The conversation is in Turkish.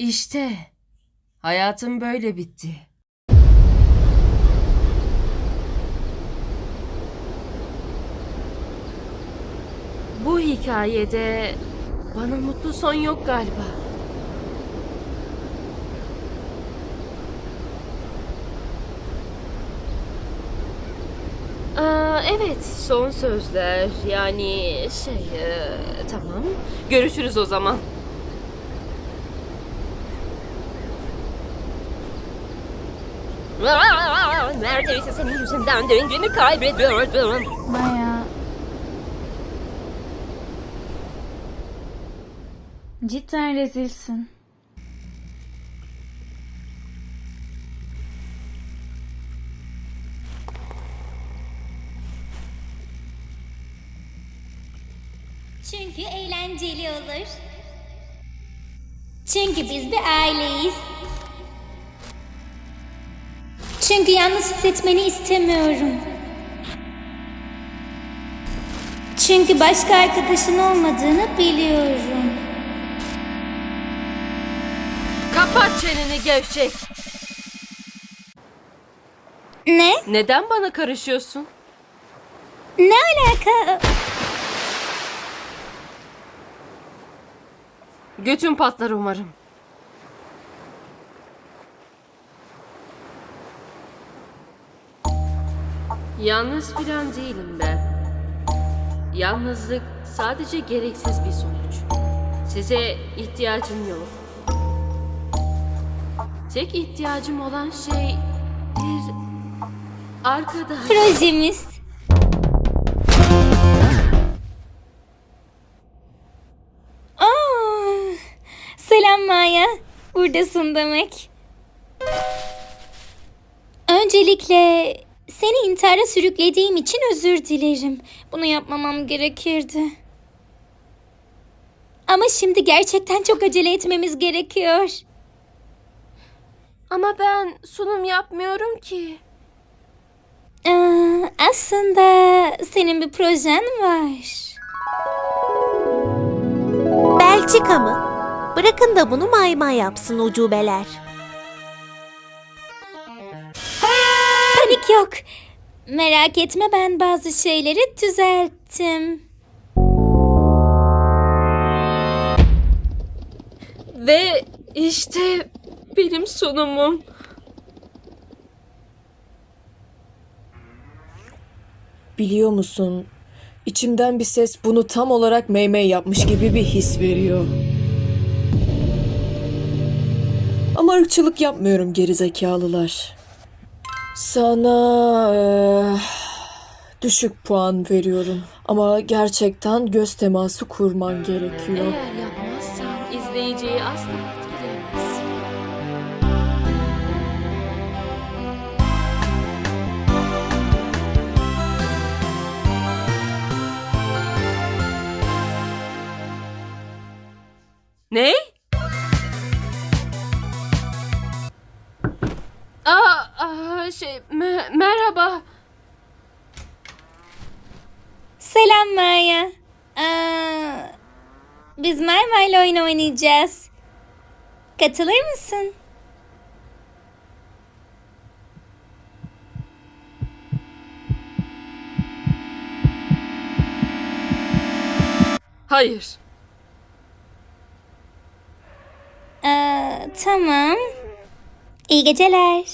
İşte hayatım böyle bitti. Bu hikayede bana mutlu son yok galiba. Aa, evet, son sözler. Yani şey, e, tamam. Görüşürüz o zaman. Aa, Neredeyse senin yüzünden dengemi kaybediyordum. Maya. Cidden rezilsin. Çünkü eğlenceli olur. Çünkü biz bir aileyiz. Çünkü yalnız hissetmeni istemiyorum. Çünkü başka arkadaşın olmadığını biliyorum. Kapat çeneni gevşek. Ne? Neden bana karışıyorsun? Ne alaka? Götün patlar umarım. Yalnız filan değilim ben. Yalnızlık sadece gereksiz bir sonuç. Size ihtiyacım yok. Tek ihtiyacım olan şey bir arkadaş. Projemiz. Aa, selam Maya. Buradasın demek. Öncelikle seni intihara sürüklediğim için özür dilerim. Bunu yapmamam gerekirdi. Ama şimdi gerçekten çok acele etmemiz gerekiyor. Ama ben sunum yapmıyorum ki. Aa, aslında senin bir projen var. Belçika mı? Bırakın da bunu mayma yapsın ucubeler. Yok. Merak etme ben bazı şeyleri düzelttim. Ve işte benim sunumum. Biliyor musun? İçimden bir ses bunu tam olarak meymey yapmış gibi bir his veriyor. Ama ırkçılık yapmıyorum gerizekalılar. Sana eee, düşük puan veriyorum. Ama gerçekten göz teması kurman gerekiyor. Eğer yapmazsan izleyiciyi asla etkileyemezsin. Ne? Aa şey me- merhaba. Selam Maya. Aa, biz Merve ile oyun oynayacağız. Katılır mısın? Hayır. Aa, tamam. İyi geceler.